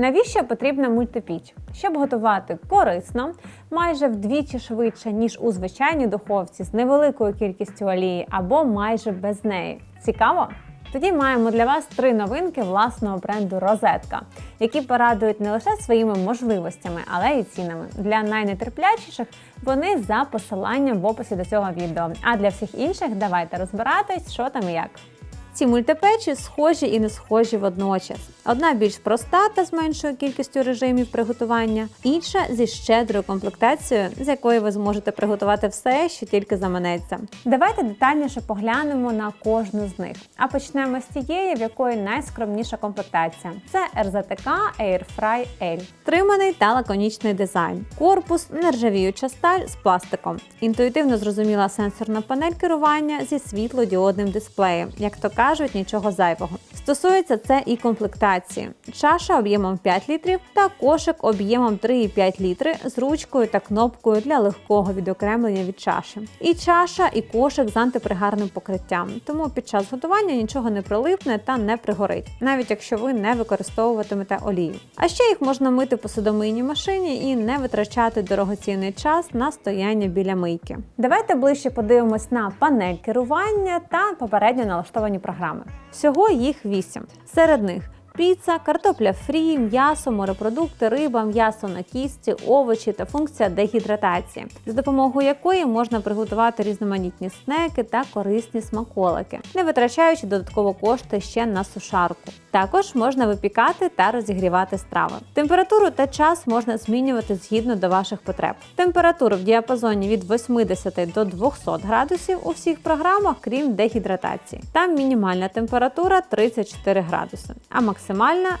Навіщо потрібна мультипіч? Щоб готувати корисно, майже вдвічі швидше, ніж у звичайній духовці з невеликою кількістю олії або майже без неї. Цікаво? Тоді маємо для вас три новинки власного бренду Розетка, які порадують не лише своїми можливостями, але й цінами. Для найнетерплячіших вони за посиланням в описі до цього відео. А для всіх інших давайте розбиратись, що там і як. Ці мультипечі схожі і не схожі водночас. Одна більш проста та з меншою кількістю режимів приготування, інша зі щедрою комплектацією, з якої ви зможете приготувати все, що тільки заманеться. Давайте детальніше поглянемо на кожну з них. А почнемо з тієї, в якої найскромніша комплектація. Це RZTK Airfry L. Триманий та лаконічний дизайн. Корпус нержавіюча сталь з пластиком. Інтуїтивно зрозуміла сенсорна панель керування зі світлодіодним дисплеєм. Як то кажуть, нічого зайвого. Стосується це і комплектації. Чаша об'ємом 5 літрів та кошик об'ємом 3,5 літри з ручкою та кнопкою для легкого відокремлення від чаші. І чаша, і кошик з антипригарним покриттям. Тому під час готування нічого не прилипне та не пригорить, навіть якщо ви не використовуватимете олію. А ще їх можна мити по судомийній машині і не витрачати дорогоцінний час на стояння біля мийки. Давайте ближче подивимось на панель керування та попередньо налаштовані програми. Всього їх вісім. Серед них піца, картопля фрі, м'ясо, морепродукти, риба, м'ясо на кістці, овочі та функція дегідратації, за допомогою якої можна приготувати різноманітні снеки та корисні смаколики, не витрачаючи додатково кошти ще на сушарку. Також можна випікати та розігрівати страви. Температуру та час можна змінювати згідно до ваших потреб. Температуру в діапазоні від 80 до 200 градусів у всіх програмах, крім дегідратації. Там мінімальна температура 34 градуси, а максимальна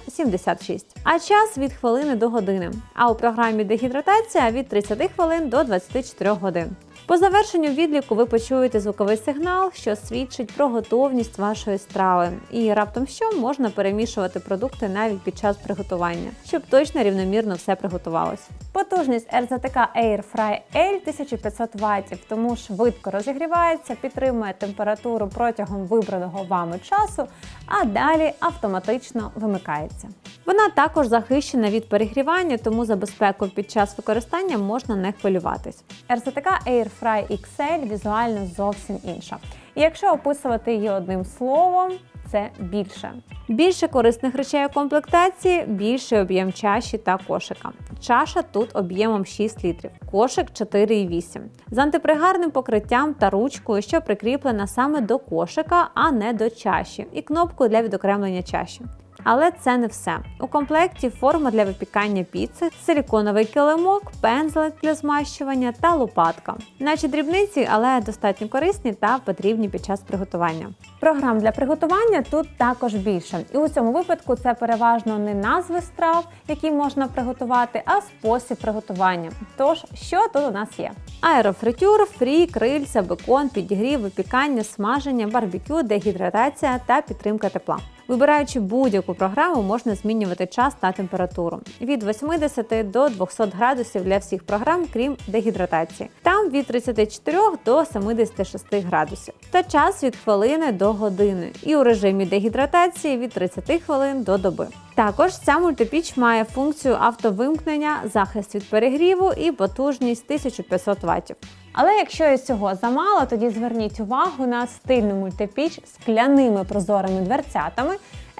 76. А час від хвилини до години. А у програмі дегідратація від 30 хвилин до 24 годин. По завершенню відліку ви почуєте звуковий сигнал, що свідчить про готовність вашої страви. І раптом що можна перемішувати продукти навіть під час приготування, щоб точно рівномірно все приготувалось. Потужність RZTK Airfry L 1500 Вт, тому швидко розігрівається, підтримує температуру протягом вибраного вами часу, а далі автоматично вимикається. Вона також захищена від перегрівання, тому за безпеку під час використання можна не хвилюватись. RZTK Airfry XL візуально зовсім інша. І якщо описувати її одним словом, це більше. Більше корисних речей у комплектації, більший об'єм чаші та кошика. Чаша тут об'ємом 6 літрів, кошик 4,8. З антипригарним покриттям та ручкою, що прикріплена саме до кошика, а не до чаші, і кнопкою для відокремлення чаші. Але це не все. У комплекті форма для випікання піци, силіконовий килимок, пензлик для змащування та лопатка. Наче дрібниці, але достатньо корисні та потрібні під час приготування. Програм для приготування тут також більше. І у цьому випадку це переважно не назви страв, які можна приготувати, а спосіб приготування. Тож, що тут у нас є? Аерофритюр, фрі, крильця, бекон, підігрів, випікання, смаження, барбекю, дегідратація та підтримка тепла. Вибираючи будь-яку програму, можна змінювати час та температуру від 80 до 200 градусів для всіх програм, крім дегідратації. Там від 34 до 76 градусів. Та час від хвилини до години. І у режимі дегідратації від 30 хвилин до доби. Також ця мультипіч має функцію автовимкнення, захист від перегріву і потужність 1500 Вт. Але якщо і цього замало, тоді зверніть увагу на стильну мультипіч з кляними прозорими дверцятами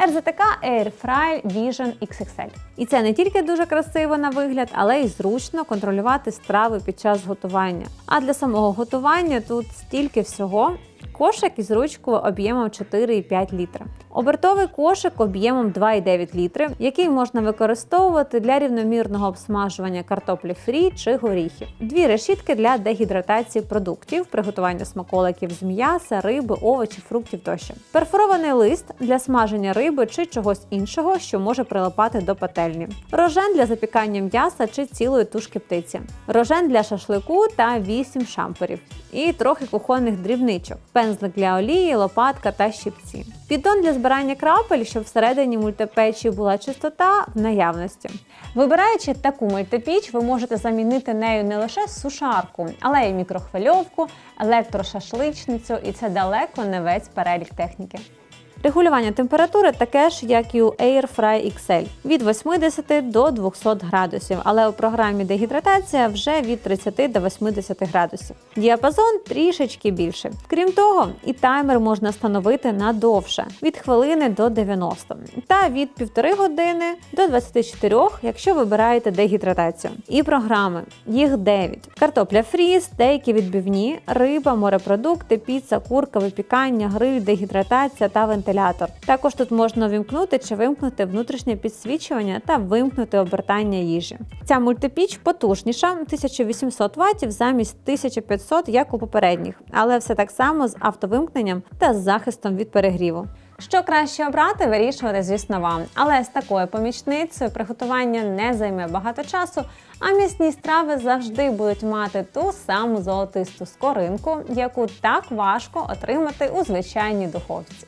RZTK Airfry Vision XXL. І це не тільки дуже красиво на вигляд, але й зручно контролювати страви під час готування. А для самого готування тут стільки всього. Кошик із ручкою об'ємом 4,5 літра. Обертовий кошик об'ємом 2,9 літри, який можна використовувати для рівномірного обсмажування картоплі фрі чи горіхів. Дві решітки для дегідратації продуктів, приготування смаколиків з м'яса, риби, овочів, фруктів тощо. Перфорований лист для смаження риби чи чогось іншого, що може прилипати до пательні. Рожен для запікання м'яса чи цілої тушки птиці. Рожен для шашлику та 8 шампурів. І трохи кухонних дрібничок. Пензлик для олії, лопатка та щипці. Піддон для збирання крапель, щоб всередині мультипечі була чистота в наявності. Вибираючи таку мультипіч, ви можете замінити нею не лише сушарку, але й мікрохвильовку, електрошашличницю, і це далеко не весь перелік техніки. Регулювання температури таке ж, як і у Air Fry XL від 80 до 200 градусів, але у програмі дегідратація вже від 30 до 80 градусів. Діапазон трішечки більше. Крім того, і таймер можна встановити на довше від хвилини до 90 та від 1,5 години до 24, якщо вибираєте дегідратацію. І програми їх 9. картопля фрі, стейки відбивні, риба, морепродукти, піца, курка, випікання, гриль, дегідратація та вентилятор. Також тут можна вімкнути чи вимкнути внутрішнє підсвічування та вимкнути обертання їжі. Ця мультипіч потужніша 1800 Вт замість 1500, як у попередніх, але все так само з автовимкненням та з захистом від перегріву. Що краще обрати, вирішувати, звісно, вам. Але з такою помічницею приготування не займе багато часу, а м'ясні страви завжди будуть мати ту саму золотисту скоринку, яку так важко отримати у звичайній духовці.